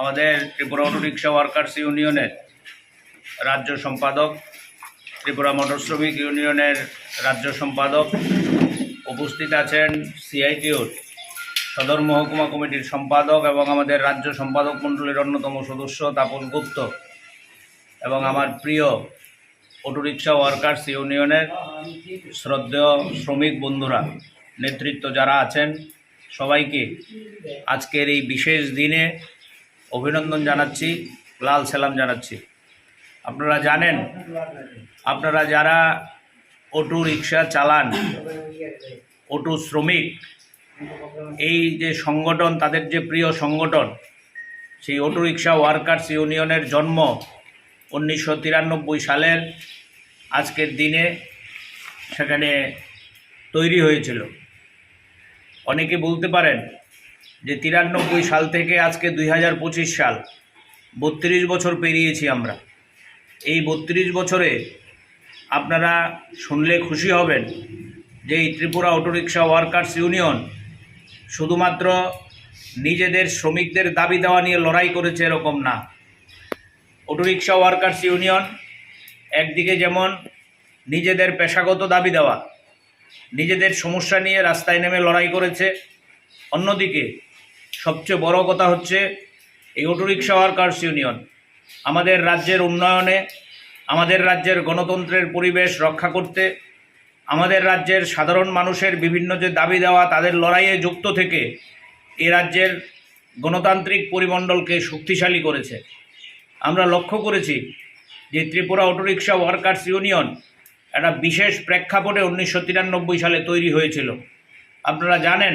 আমাদের Tripura auto rickshaw workers ইউনিয়নের রাজ্য সম্পাদক, ত্রিপুরা মোটর শ্রমিক ইউনিয়নের রাজ্য সম্পাদক উপস্থিত আছেন সিআইটিউর সদর মহকুমা কমিটির সম্পাদক এবং আমাদের রাজ্য সম্পাদক মণ্ডলীর অন্যতম সদস্য তাপন গুপ্ত এবং আমার প্রিয় অটোরিক্সা ওয়ার্কার্স ইউনিয়নের শ্রদ্ধেয় শ্রমিক বন্ধুরা, নেতৃত্ব যারা আছেন সবাইকে আজকের এই বিশেষ দিনে অভিনন্দন জানাচ্ছি, লাল সালাম জানাচ্ছি। আপনারা জানেন, আপনারা যারা অটো রিক্সা চালান, অটো শ্রমিক, এই যে সংগঠন, তাদের যে প্রিয় সংগঠন, সেই অটো রিক্সা ওয়ার্কার্স ইউনিয়নের জন্ম উনিশশো তিরানব্বই সালের আজকের দিনে সেখানে তৈরি হয়েছিল। অনেকে বলতে পারেন যে তিরানব্বই সাল থেকে আজকে দুই হাজার পঁচিশ সাল, বত্রিশ বছর পেরিয়েছি আমরা। এই বত্রিশ বছরে আপনারা শুনলে খুশি হবেন যে এই ত্রিপুরা অটোরিকশা ওয়ার্কার্স ইউনিয়ন শুধুমাত্র নিজেদের শ্রমিকদের দাবি দেওয়া নিয়ে লড়াই করেছে এরকম না। অটোরিকশা ওয়ার্কার্স ইউনিয়ন একদিকে যেমন নিজেদের পেশাগত দাবি দেওয়া নিজেদের সমস্যা নিয়ে রাস্তায় নেমে লড়াই করেছে। অন্যদিকে, সবচেয়ে বড় কথা হচ্ছে এই অটোরিকশা ওয়ার্কার্স ইউনিয়ন। আমাদের রাজ্যের উন্নয়নে, আমাদের রাজ্যের গণতন্ত্রের পরিবেশ রক্ষা করতে, আমাদের রাজ্যের সাধারণ মানুষের বিভিন্ন যে দাবি দেওয়া তাদের লড়াইয়ে যুক্ত থেকে এ রাজ্যের গণতান্ত্রিক পরিমণ্ডলকে শক্তিশালী করেছে। আমরা লক্ষ্য করেছি যে ত্রিপুরা অটোরিকশা ওয়ার্কার্স ইউনিয়ন একটা বিশেষ প্রেক্ষাপটে উনিশশো তিরানব্বই সালে তৈরি হয়েছিল। আপনারা জানেন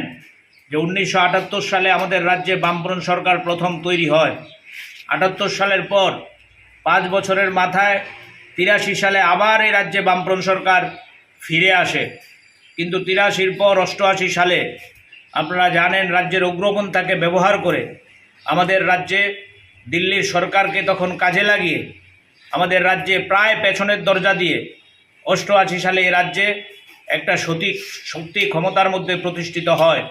যে উনিশশো আটাত্তর সালে আমাদের রাজ্যে বামফ্রন্ট সরকার প্রথম তৈরি হয়। আটাত্তর সালের পর পাঁচ বছরের মাথায় তিরাশি সালে আবার এই রাজ্যে বামফ্রন্ট সরকার ফিরে আসে। কিন্তু তিরাশির পর অষ্টআশি সালে আপনারা জানেন রাজ্যের উগ্রপন্থাকে ব্যবহার করে আমাদের রাজ্যে দিল্লির সরকারকে তখন কাজে লাগিয়ে আমাদের রাজ্যে প্রায় পেছনের দরজা দিয়ে অষ্টআশি সালে এ রাজ্যে একটা সতী শক্তি ক্ষমতার মধ্যে প্রতিষ্ঠিত হয়।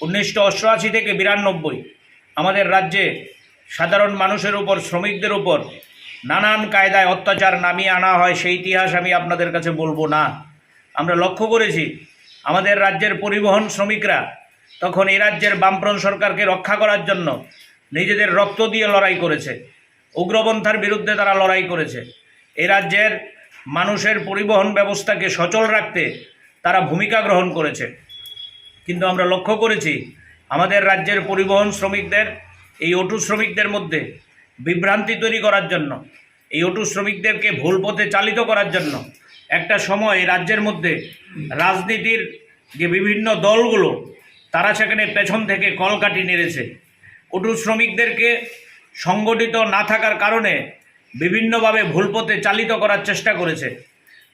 উনিশশো অষ্টআশি থেকে বিরানব্বই আমাদের রাজ্যে সাধারণ মানুষের উপর, শ্রমিকদের উপর নানান কায়দায় অত্যাচার নামিয়ে আনা হয়, সেই ইতিহাস আমি আপনাদের কাছে বলব না। আমরা লক্ষ্য করেছি, আমাদের রাজ্যের পরিবহন শ্রমিকরা তখন এই রাজ্যের বামফ্রন্ট সরকারকে রক্ষা করার জন্য নিজেদের রক্ত দিয়ে লড়াই করেছে। উগ্রপন্থার বিরুদ্ধে তারা লড়াই করেছে। এই রাজ্যের মানুষের পরিবহন ব্যবস্থাকে সচল রাখতে তারা ভূমিকা গ্রহণ করেছে। কিন্তু আমরা লক্ষ্য করেছি, আমাদের রাজ্যের পরিবহন শ্রমিকদের, এই অটু শ্রমিকদের মধ্যে বিভ্রান্তি তৈরি করার জন্য, এই অটু শ্রমিকদেরকে ভুল পথে চালিত করার জন্য একটা সময় রাজ্যের মধ্যে রাজনীতির যে বিভিন্ন দলগুলো, তারা সেখানে পেছন থেকে কলকাটি নেড়েছে। অটু শ্রমিকদেরকে সংগঠিত না থাকার কারণে বিভিন্নভাবে ভুল পথে চালিত করার চেষ্টা করেছে।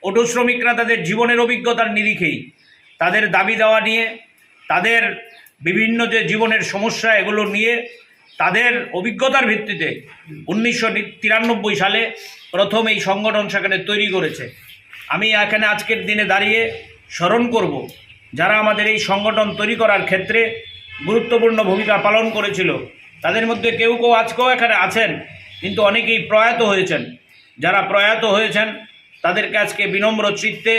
অটু শ্রমিকরা তাদের জীবনের অভিজ্ঞতার নিরিখেই তাদের দাবি দেওয়া নিয়ে, তাদের বিভিন্ন যে জীবনের সমস্যা এগুলো নিয়ে তাদের অভিজ্ঞতার ভিত্তিতে উনিশশো তিরানব্বই সালে প্রথম এই সংগঠন সেখানে তৈরি করেছে। আমি এখানে আজকের দিনে দাঁড়িয়ে স্মরণ করব, যারা আমাদের এই সংগঠন তৈরি করার ক্ষেত্রে গুরুত্বপূর্ণ ভূমিকা পালন করেছিল, তাদের মধ্যে কেউ কেউ আজকেও এখানে আছেন। কিন্তু অনেকেই প্রয়াত হয়েছেন। যারা প্রয়াত হয়েছেন তাদেরকে আজকে বিনম্র চিত্তে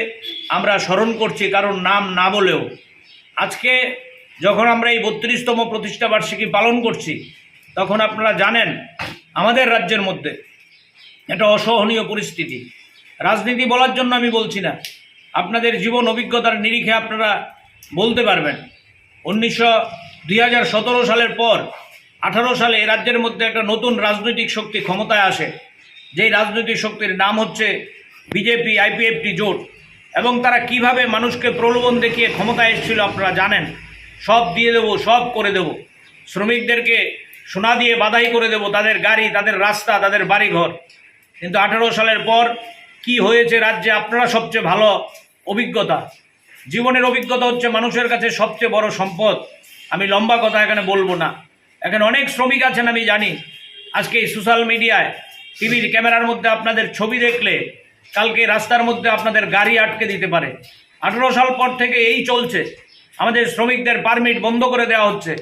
আমরা স্মরণ করছি কারণ নাম না বলেও। আজকে যখন আমরা এই বত্রিশতম প্রতিষ্ঠাবার্ষিকী পালন করছি, তখন আপনারা জানেন আমাদের রাজ্যের মধ্যে এটা অসহনীয় পরিস্থিতি। রাজনীতি বলার জন্য আমি বলছি না। আপনাদের জীবন অভিজ্ঞতার নিরিখে আপনারা বলতে পারবেন। উনিশশো দুই সালের পর আঠারো সালে এ রাজ্যের মধ্যে একটা নতুন রাজনৈতিক শক্তি ক্ষমতায় আসে। যেই রাজনৈতিক শক্তির নাম হচ্ছে বিজেপি আইপিএফটি জোট। এবং তারা কীভাবে মানুষকে প্রলোভন দেখিয়ে ক্ষমতায় এসেছিল আপনারা জানেন। সব দিয়ে দেবো, সব করে দেব। শ্রমিকদেরকে সোনা দিয়ে বাধাই করে দেব, তাদের গাড়ি, তাদের রাস্তা, তাদের বাড়িঘর। কিন্তু আঠারো সালের পর কি হয়েছে রাজ্যে আপনারা সবচেয়ে ভালো অভিজ্ঞতা? জীবনের অভিজ্ঞতা হচ্ছে মানুষের কাছে সবচেয়ে বড় সম্পদ। আমি লম্বা কথা এখানে বলব না। এখানে অনেক শ্রমিক আছেন আমি জানি। আজকে সোশ্যাল মিডিয়ায়, টিভির ক্যামেরার মধ্যে আপনাদের ছবি দেখলে কালকে রাস্তার মধ্যে আপনাদের গাড়ি আটকে দিতে পারে। আঠেরো সাল পর থেকে এই চলছে। আমাদের শ্রমিকদের পারমিট বন্ধ করে দেওয়া হচ্ছে।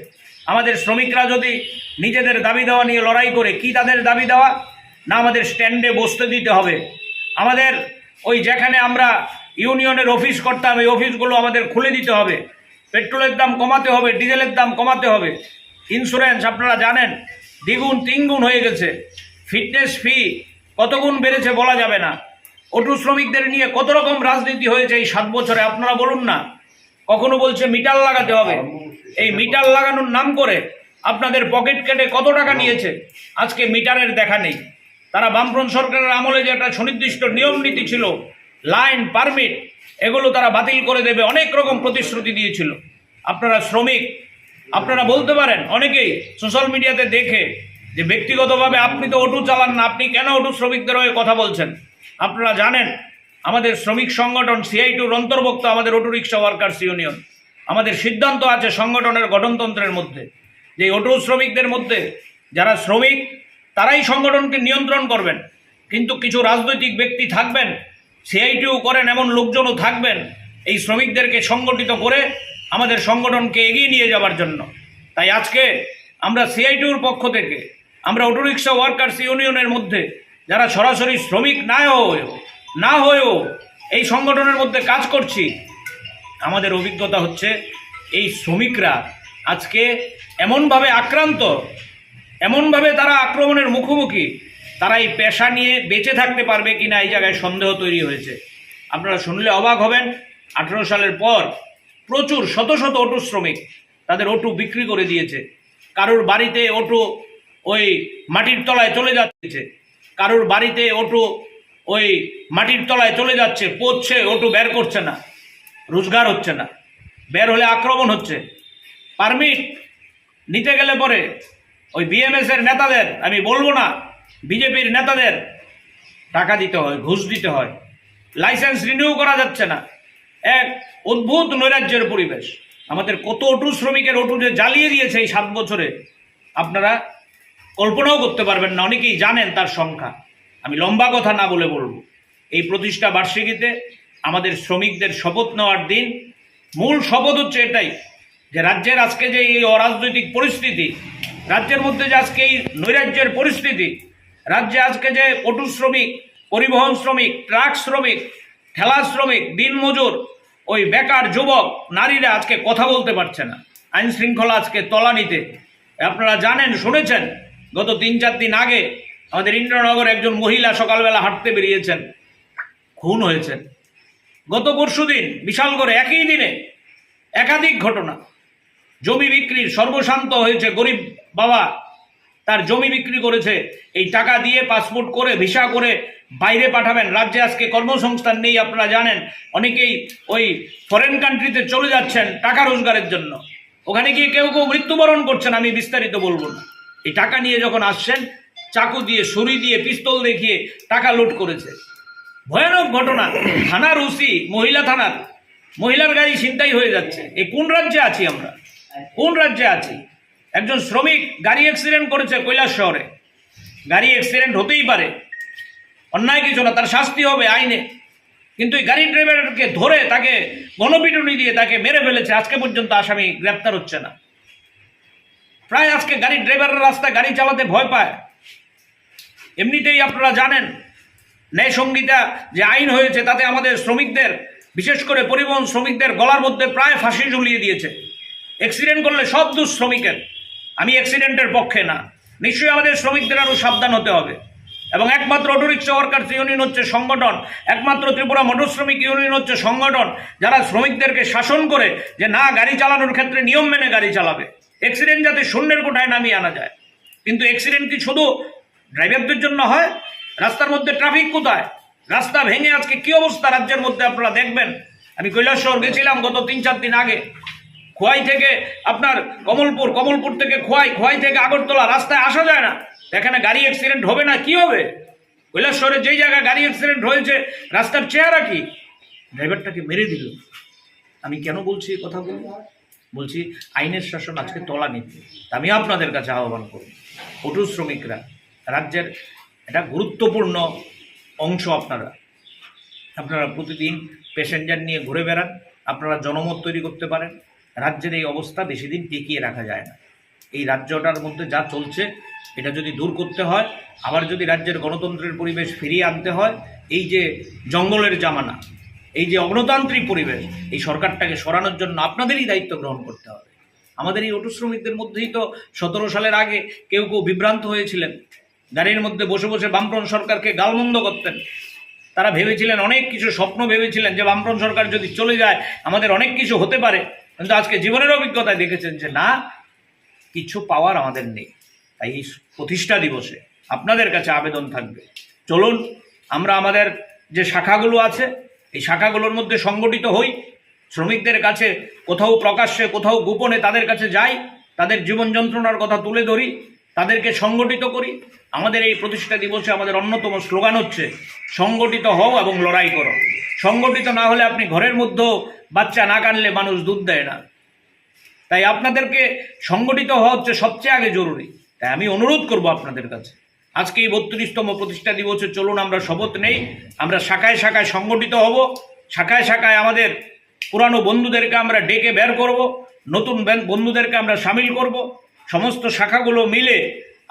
আমাদের শ্রমিকরা যদি নিজেদের দাবি দেওয়া নিয়ে লড়াই করে, কি তাদের দাবি দেওয়া? না আমাদের স্ট্যান্ডে বসতে দিতে হবে। আমাদের ওই যেখানে আমরা ইউনিয়নের অফিস করতাম, এই অফিসগুলো আমাদের খুলে দিতে হবে। পেট্রোলের দাম কমাতে হবে, ডিজেলের দাম কমাতে হবে। ইন্স্যুরেন্স আপনারা জানেন, দ্বিগুণ, তিনগুণ হয়ে গেছে। ফিটনেস ফি কতগুণ বেড়েছে বলা যাবে না। অটু শ্রমিকদের নিয়ে কত রকম রাজনীতি হয়েছে এই সাত বছরে, আপনারা বলুন না। কখনো বলছে মিটার লাগাতে হবে। এই মিটার লাগানোর নাম করে আপনাদের পকেট কেটে কত টাকা নিয়েছে? আজকে মিটারের দেখা নেই। তারা বামফ্রন্ট সরকারের আমলে যে একটা সুনির্দিষ্ট নিয়ম নীতি ছিল লাইন পারমিট এগুলো তারা বাতিল করে দেবে, অনেক রকম প্রতিশ্রুতি দিয়েছিল। আপনারা শ্রমিক আপনারা বলতে পারেন, অনেকেই সোশ্যাল মিডিয়াতে দেখে যে ব্যক্তিগতভাবে আপনি তো অটু চালান না, আপনি কেন অটু শ্রমিকদের হয়ে কথা বলছেন? আপনারা জানেন, আমাদের শ্রমিক সংগঠন সিআইটুর অন্তর্ভুক্ত আমাদের অটো রিক্সা ওয়ার্কার্স ইউনিয়ন আমাদের সিদ্ধান্ত আছে সংগঠনের গঠনতন্ত্রের মধ্যে। যে অটো শ্রমিকদের মধ্যে যারা শ্রমিক, তারাই সংগঠনকে নিয়ন্ত্রণ করবেন। কিন্তু কিছু রাজনৈতিক ব্যক্তি থাকবেন সিআইটিও করেন, এমন লোকজনও থাকবেন, এই শ্রমিকদেরকে সংগঠিত করে আমাদের সংগঠনকে এগিয়ে নিয়ে যাওয়ার জন্য। তাই আজকে আমরা সিআইটিউর পক্ষ থেকে, আমরা অটোরিক্সা ওয়ার্কার্স ইউনিয়নের মধ্যে, যারা সরাসরি শ্রমিক না হয়েও না হয়েও এই সংগঠনের মধ্যে কাজ করছি, আমাদের অভিজ্ঞতা হচ্ছে এই শ্রমিকরা আজকে এমনভাবে আক্রান্ত, এমনভাবে তারা আক্রমণের মুখোমুখি, তারা এই পেশা নিয়ে বেঁচে থাকতে পারবে কি না এই জায়গায় সন্দেহ তৈরি হয়েছে। আপনারা শুনলে অবাক হবেন, আঠেরো সালের পর প্রচুর, শত শত অটো শ্রমিক তাদের অটো বিক্রি করে দিয়েছে। কারোর বাড়িতে অটো ওই মাটির তলায় চলে যাচ্ছে, কারোর বাড়িতে অটো ওই মাটির তলায় চলে যাচ্ছে, পচছে, অটো বের করছে না, রোজগার হচ্ছে না, বের হলে আক্রমণ হচ্ছে। পারমিট নিতে গেলে পরে ওই বিএমএস এর নেতাদের, আমি বলব না বিজেপির নেতাদের টাকা দিতে হয়, ঘুষ দিতে হয়, লাইসেন্স রিনিউ করা যাচ্ছে না। এক অদ্ভুত নৈরাজ্যের পরিবেশ। আমাদের কত অটু শ্রমিকের অটু যে জ্বালিয়ে দিয়েছে এই সাত বছরে, আপনারা কল্পনাও করতে পারবেন না, অনেকেই জানেন তার সংখ্যা। আমি লম্বা কথা না বলে বলব। এই প্রতিষ্ঠা বার্ষিকীতে আমাদের শ্রমিকদের শপথ নেওয়ার দিন, মূল শপথ হচ্ছে এটাই যে রাজ্যের আজকে যে এই অরাজনৈতিক পরিস্থিতি, রাজ্যের মধ্যে যে আজকে এই নৈরাজ্যের পরিস্থিতি, রাজ্যে আজকে যে অটু শ্রমিক, পরিবহন শ্রমিক, ট্রাক শ্রমিক, ঠেলা শ্রমিক, দিনমজুর ওই বেকার যুবক, নারীরা আজকে কথা বলতে পারছে না। আইন শৃঙ্খলা আজকে তলানিতে আপনারা জানেন, শুনেছেন, গত তিন চার দিন আগে আমাদের ইন্দ্রনগর একজন মহিলা সকালবেলা হাঁটতে বেরিয়েছেন। খুন হয়েছেন। গত পরশু দিন, বিশালগড়ে একই দিনে একাধিক ঘটনা। জমি বিক্রির সর্বশান্ত হয়েছে গরিব বাবা তার জমি বিক্রি করেছে। এই টাকা দিয়ে পাসপোর্ট করে, ভিসা করে বাইরে পাঠাবেন। রাজ্যে আজকে কর্মসংস্থান নেই, আপনারা জানেন। অনেকেই ওই ফরেন কান্ট্রিতে চলে যাচ্ছেন টাকা রোজগারের জন্য। ওখানে গিয়ে কেউ কেউ মৃত্যুবরণ করছেন, আমি বিস্তারিত বলব না। এই টাকা নিয়ে যখন আসছেন, চাকু দিয়ে, ছুরি দিয়ে, পিস্তল দেখিয়ে টাকা লুট করেছে। ভয়ানক ঘটনা। থানার ওসি, মহিলা থানার। মহিলার গাড়ি ছিনতাই হয়ে যাচ্ছে। এই কোন রাজ্যে আছি আমরা? কোন রাজ্যে আছি? একজন শ্রমিক গাড়ি অ্যাক্সিডেন্ট করেছে কৈলাস শহরে। গাড়ি অ্যাক্সিডেন্ট হতেই পারে। অন্যায় কিছু না, তার শাস্তি হবে আইনে। কিন্তু এই গাড়ি ড্রাইভারকে ধরে তাকে গণপিটুনি দিয়ে তাকে মেরে ফেলেছে, আজকে পর্যন্ত আসামি গ্রেপ্তার হচ্ছে না। প্রায় আজকে গাড়ির ড্রাইভাররা রাস্তায় গাড়ি চালাতে ভয় পায়। এমনিতেই আপনারা জানেন, ন্যায় সংহিতা যে আইন হয়েছে, তাতে আমাদের শ্রমিকদের, বিশেষ করে পরিবহন শ্রমিকদের গলার মধ্যে প্রায় ফাঁসি ঝুলিয়ে দিয়েছে। অ্যাক্সিডেন্ট করলে সব দোষ শ্রমিকের আমি অ্যাক্সিডেন্টের পক্ষে না। নিশ্চয়ই আমাদের শ্রমিকদের আরও সাবধান হতে হবে। এবং একমাত্র অটোরিক্সা ওয়ার্কার্স ইউনিয়ন হচ্ছে সংগঠন, একমাত্র ত্রিপুরা মোটর শ্রমিক ইউনিয়ন হচ্ছে সংগঠন, যারা শ্রমিকদেরকে শাসন করে যে না, গাড়ি চালানোর ক্ষেত্রে নিয়ম মেনে গাড়ি চালাবে। অ্যাক্সিডেন্ট যাতে শূন্যের কোঠায় নামিয়ে আনা যায়। কিন্তু অ্যাক্সিডেন্ট কি শুধু ড্রাইভারদের জন্য হয়? রাস্তার মধ্যে ট্রাফিক কোথায়? রাস্তা ভেঙে আজকে কি অবস্থা? রাজ্যের মধ্যে আপনারা দেখবেন। আমি কৈলাসহর গেছিলাম গত তিন চার দিন আগে। খোয়াই থেকে আপনার কমলপুর কমলপুর থেকে খোয়াই খোয়াই থেকে আগরতলা, রাস্তায় আসা যায় না। এখানে গাড়ি অ্যাক্সিডেন্ট হবে না, কি হবে? কৈলাসহরে যেই জায়গায় গাড়ি অ্যাক্সিডেন্ট হয়েছে, রাস্তার চেহারা কি? ড্রাইভারটাকে মেরে দিল? আমি কেন বলছি কথা বলব? বলছি, আইনের শাসন আজকে তলা নিতে আমি আপনাদের কাছে আহ্বান করব। অটু শ্রমিকরা, রাজ্যের এটা গুরুত্বপূর্ণ অংশ আপনারা। আপনারা প্রতিদিন প্যাসেঞ্জার নিয়ে ঘুরে বেড়ান, আপনারা জনমত তৈরি করতে পারেন। রাজ্যের এই অবস্থা বেশি দিন টিকিয়ে রাখা যায় না। এই রাজ্যটার মধ্যে যা চলছে, এটা যদি দূর করতে হয়, আবার যদি রাজ্যের গণতন্ত্রের পরিবেশ ফিরিয়ে আনতে হয়, এই যে জঙ্গলের জামানা, এই যে অগণতান্ত্রিক পরিবেশ, এই সরকারটাকে সরানোর জন্য আপনাদেরই দায়িত্ব গ্রহণ করতে হবে। আমাদের এই অটো শ্রমিকদের মধ্যেই তো সতেরো সালের আগে কেউ কেউ বিভ্রান্ত হয়েছিলেন গাড়ির মধ্যে বসে বসে বামফ্রন্ট সরকারকে গালমন্দ করতেন। তারা ভেবেছিলেন, অনেক কিছু স্বপ্ন ভেবেছিলেন যে বামফ্রন্ট সরকার যদি চলে যায়, আমাদের অনেক কিছু হতে পারে। কিন্তু আজকে জীবনের অভিজ্ঞতায় দেখেছেন যে না, কিছু পাওয়ার আমাদের নেই। তাই এই প্রতিষ্ঠা দিবসে আপনাদের কাছে আবেদন থাকবে। চলুন, আমরা আমাদের যে শাখাগুলো আছে, এই শাখাগুলোর মধ্যে সংগঠিত হই। শ্রমিকদের কাছে কোথাও প্রকাশ্যে, কোথাও গোপনে তাদের কাছে যাই, তাদের জীবন যন্ত্রণার কথা তুলে ধরি, তাদেরকে সংগঠিত করি। আমাদের এই প্রতিষ্ঠা দিবসে আমাদের অন্যতম স্লোগান হচ্ছে, সংগঠিত হও এবং লড়াই করো। সংগঠিত না হলে আপনি ঘরের মধ্যেও বাচ্চা না কানলে মানুষ দুধ দেয় না। তাই আপনাদেরকে সংগঠিত হওয়া হচ্ছে সবচেয়ে আগে জরুরি। তাই আমি অনুরোধ করব আপনাদের কাছে। আজকে এই বত্রিশতম প্রতিষ্ঠা দিবসে চলুন আমরা শপথ নেই। আমরা শাখায় শাখায় সংগঠিত হব। শাখায় শাখায় আমাদের পুরানো বন্ধুদেরকে আমরা ডেকে বের করব। নতুন বন্ধুদেরকে আমরা সামিল করব। সমস্ত শাখাগুলো মিলে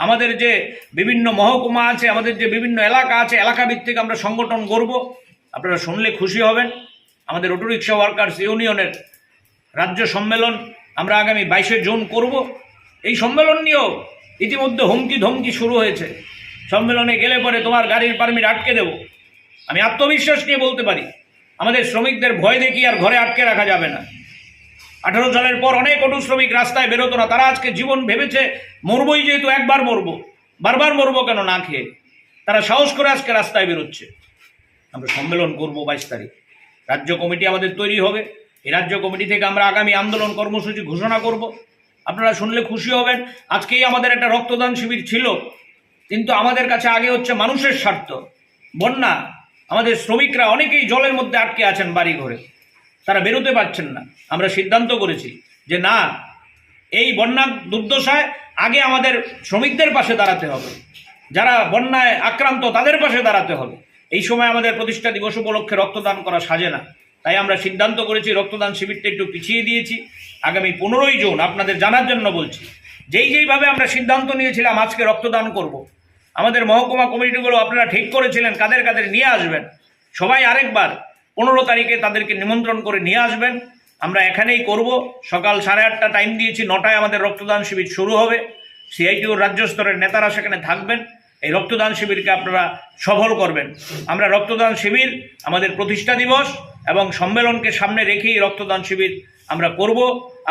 আমাদের যে বিভিন্ন মহকুমা আছে, আমাদের যে বিভিন্ন এলাকা আছে এলাকা ভিত্তিক আমরা সংগঠন করব আপনারা শুনলে খুশি হবেন। আমাদের অটোরিক্সা ওয়ার্কার্স ইউনিয়নের রাজ্য সম্মেলন আমরা আগামী বাইশে জুন করব। এই সম্মেলন নিয়েও ইতিমধ্যে হুমকি ধমকি শুরু হয়েছে। সম্মেলনে গেলে পরে তোমার গাড়ির পারমিট আটকে দেব। আমি আত্মবিশ্বাস নিয়ে বলতে পারি, আমাদের শ্রমিকদের ভয় দেখিয়ে আর ঘরে আটকে রাখা যাবে না। আঠারো সালের পর অনেক অটু শ্রমিক রাস্তায় বেরোতো না, তারা আজকে জীবন ভেবেছে, মরবই যেহেতু একবার মরবো, বারবার মরবো কেন না খেয়ে? তারা সাহস করে আজকে রাস্তায় বেরোচ্ছে। আমরা সম্মেলন করব বাইশ তারিখ। রাজ্য কমিটি আমাদের তৈরি হবে। এই রাজ্য কমিটি থেকে আমরা আগামী আন্দোলন কর্মসূচি ঘোষণা করব। আপনারা শুনলে খুশি হবেন। আজকেই আমাদের একটা রক্তদান শিবির ছিল। কিন্তু আমাদের কাছে আগে হচ্ছে মানুষের স্বার্থ। বন্যা। আমাদের শ্রমিকরা অনেকেই জলের মধ্যে আটকে আছেন বাড়ি ঘরে তারা বেরোতে পারছেন না। আমরা সিদ্ধান্ত করেছি যে না, এই বন্যা দুর্দশায় আগে আমাদের শ্রমিকদের পাশে দাঁড়াতে হবে। যারা বন্যায় আক্রান্ত তাদের পাশে দাঁড়াতে হবে। এই সময় আমাদের প্রতিষ্ঠা দিবস উপলক্ষে রক্তদান করা সাজে না। তাই আমরা সিদ্ধান্ত করেছি, রক্তদান শিবিরটা একটু পিছিয়ে দিয়েছি। আগামী পনেরোই জুন আপনাদের জানার জন্য বলছি, যেই যেইভাবে আমরা সিদ্ধান্ত নিয়েছিলাম আজকে রক্তদান করব। আমাদের মহকুমা কমিটিগুলো আপনারা ঠিক করেছিলেন, কাদের কাদের নিয়ে আসবেন, সবাই আরেকবার পনেরো তারিখে তাদেরকে নিমন্ত্রণ করে নিয়ে আসবেন। আমরা এখানেই করব, সকাল সাড়ে আটটা টাইম দিয়েছি, নটায় আমাদের রক্তদান শিবির শুরু হবে। সিআইটিউর রাজ্য স্তরের নেতারা সেখানে থাকবেন। এই রক্তদান শিবিরকে আপনারা সফল করবেন। আমরা রক্তদান শিবির, আমাদের প্রতিষ্ঠা দিবস এবং সম্মেলনকে সামনে রেখেই রক্তদান শিবির আমরা করব।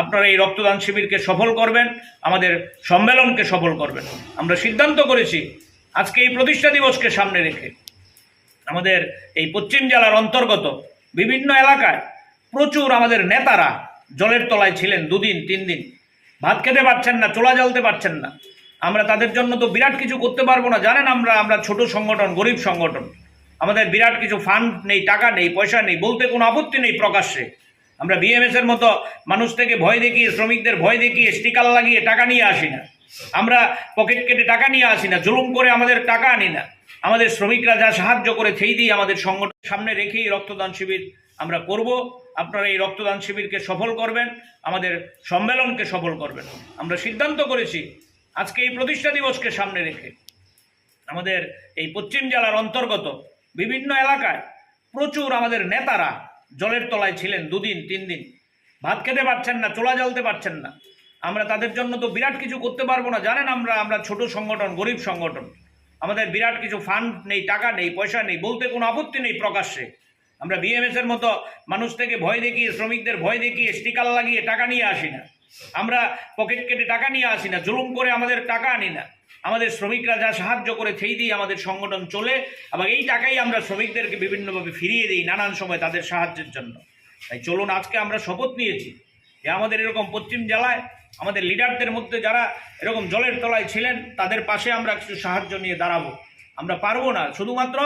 আপনারা এই রক্তদান শিবিরকে সফল করবেন, আমাদের সম্মেলনকে সফল করবেন। আমরা সিদ্ধান্ত করেছি, আজকে এই প্রতিষ্ঠা দিবসকে সামনে রেখে। আমাদের এই পশ্চিম জেলার অন্তর্গত বিভিন্ন এলাকায় প্রচুর আমাদের নেতারা জলের তলায় ছিলেন দুদিন তিন দিন ভাত খেতে পারছেন না, চোলা জ্বালতে পারছেন না। আমরা তাদের জন্য তো বিরাট কিছু করতে পারব না। জানেন আমরা আমরা ছোট সংগঠন, গরিব সংগঠন। আমাদের বিরাট কিছু ফান্ড নেই, টাকা নেই, পয়সা নেই, বলতে কোনো আপত্তি নেই প্রকাশ্যে। আমরা বিএমএস এর মতো মানুষ থেকে ভয় দেখিয়ে, শ্রমিকদের ভয় দেখিয়ে স্টিকার লাগিয়ে টাকা নিয়ে আসি না। আমরা পকেট কেটে টাকা নিয়ে আসি না, জুলুম করে আমাদের টাকা আনি না। আমাদের শ্রমিকরা যা সাহায্য করে, সেই দিয়ে আমাদের সংগঠন সামনে রেখেই রক্তদান শিবির আমরা করব। আপনারা এই রক্তদান শিবিরকে সফল করবেন, আমাদের সম্মেলনকে সফল করবেন। আমরা সিদ্ধান্ত করেছি আজকে এই প্রতিষ্ঠা দিবসকে সামনে রেখে আমাদের এই পশ্চিম জেলার অন্তর্গত বিভিন্ন এলাকায় প্রচুর আমাদের নেতারা জলের তলায় ছিলেন দুদিন, তিন দিন। ভাত খেতে পারছেন না, চোলা জ্বালতে পারছেন না। আমরা তাদের জন্য তো বিরাট কিছু করতে পারব না। জানেন আমরা আমরা ছোট সংগঠন, গরিব সংগঠন। আমাদের বিরাট কিছু ফান্ড নেই, টাকা নেই, পয়সা নেই, বলতে কোনো আপত্তি নেই প্রকাশ্যে। আমরা বিএমএস এর মতো মানুষ থেকে ভয় দেখিয়ে, শ্রমিকদের ভয় দেখিয়ে স্টিকার লাগিয়ে টাকা নিয়ে আসি না। আমরা পকেট কেটে টাকা নিয়ে আসি না, জুলুম করে আমাদের টাকা আনি না। আমাদের শ্রমিকরা যা সাহায্য করে সেই দিয়ে আমাদের সংগঠন চলে এবং এই টাকাই আমরা শ্রমিকদেরকে বিভিন্নভাবে ফিরিয়ে দিই নানান সময় তাদের সাহায্যের জন্য। তাই চলুন, আজকে আমরা শপথ নিয়েছি যে আমাদের এরকম পশ্চিম জেলায় আমাদের লিডারদের মধ্যে যারা এরকম জলের তলায় ছিলেন, তাদের পাশে আমরা কিছু সাহায্য নিয়ে দাঁড়াবো। আমরা পারব না, শুধুমাত্র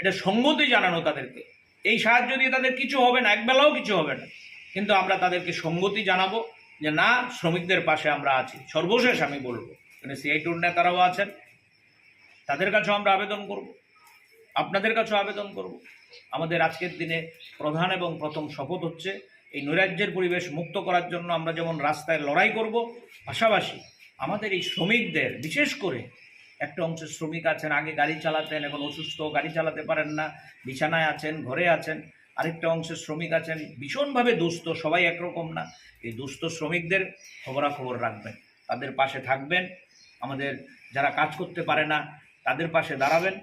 এটা সঙ্গতি জানানো তাদেরকে। এই সাহায্য দিয়ে তাদের কিছু হবে না, একবেলাও কিছু হবে না। কিন্তু আমরা তাদেরকে সঙ্গতি জানাব যে না, শ্রমিকদের পাশে আমরা আছি। সর্বশেষ আমি বলব, এখানে সিআইটুর নেতারাও আছেন। তাদের কাছেও আমরা আবেদন করব, আপনাদের কাছেও আবেদন করব। আমাদের আজকের দিনে প্রধান এবং প্রথম শপথ হচ্ছে, এই নৈরাজ্যের পরিবেশ মুক্ত করার জন্য আমরা যেমন রাস্তায় লড়াই করব, পাশাপাশি আমাদের এই শ্রমিকদের, বিশেষ করে একটা অংশের শ্রমিক আছেন, আগে গাড়ি চালাতেন, এখন অসুস্থ, গাড়ি চালাতে পারেন না, বিছানায় আছেন, ঘরে আছেন আরেকটা অংশের শ্রমিক আছেন, ভীষণভাবে দুস্থ, সবাই একরকম না। এই দুস্থ শ্রমিকদের খবরাখবর রাখবেন, তাদের পাশে থাকবেন, আমাদের যারা কাজ করতে পারে না, তাদের পাশে দাঁড়াবেন।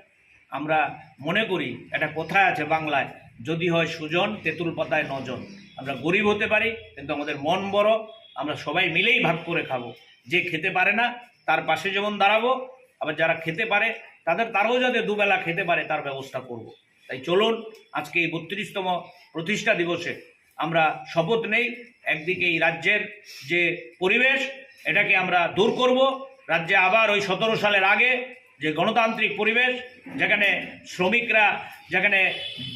আমরা মনে করি, এটা কোথায় আছে বাংলায়? যদি হয় সুজন, তেঁতুল পাতায় নজন। আমরা গরিব হতে পারি, কিন্তু আমাদের মন বড়, আমরা সবাই মিলেই ভাগ করে খাব। যে খেতে পারে না, তার পাশে যেমন দাঁড়াবো, আবার যারা খেতে পারে, তাদের তারাও যাতে দুবেলা খেতে পারে, তার ব্যবস্থা করব। তাই চলুন আজকে এই বত্রিশতম প্রতিষ্ঠা দিবসে আমরা শপথ নেই। একদিকে এই রাজ্যের যে পরিবেশ, এটাকে আমরা দূর করব। রাজ্যে আবার ওই সতেরো সালের আগে যে গণতান্ত্রিক পরিবেশ, যেখানে শ্রমিকরা, যেখানে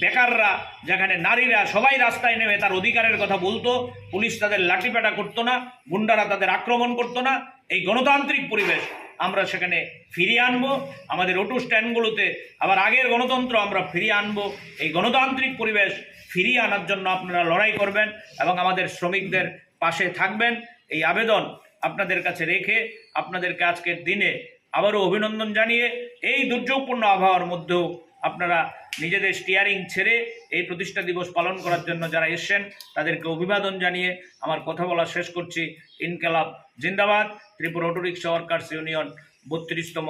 বেকাররা, যেখানে নারীরা সবাই রাস্তায় নেমে তার অধিকারের কথা বলতো, পুলিশ তাদের লাঠিপেটা করতো না, গুন্ডারা তাদের আক্রমণ করতো না। এই গণতান্ত্রিক পরিবেশ আমরা সেখানে ফিরিয়ে আনব। আমাদের অটো স্ট্যান্ডগুলোতে আবার আগের গণতন্ত্র আমরা ফিরিয়ে আনব। এই গণতান্ত্রিক পরিবেশ ফিরিয়ে আনার জন্য আপনারা লড়াই করবেন এবং আমাদের শ্রমিকদের পাশে থাকবেন। এই আবেদন আপনাদের কাছে রেখে আপনাদেরকে আজকের দিনে আবারও অভিনন্দন জানিয়ে এই দুর্যোগপূর্ণ আবহাওয়ার মধ্যেও আপনারা নিজেদের স্টিয়ারিং ছেড়ে এই প্রতিষ্ঠা দিবস পালন করার জন্য যারা এসছেন, তাদেরকে অভিবাদন জানিয়ে আমার কথা বলা শেষ করছি। ইনকালাব জিন্দাবাদ, Tripura auto rickshaw workers union বত্রিশতম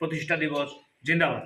প্রতিষ্ঠা দিবস জিন্দাবাদ।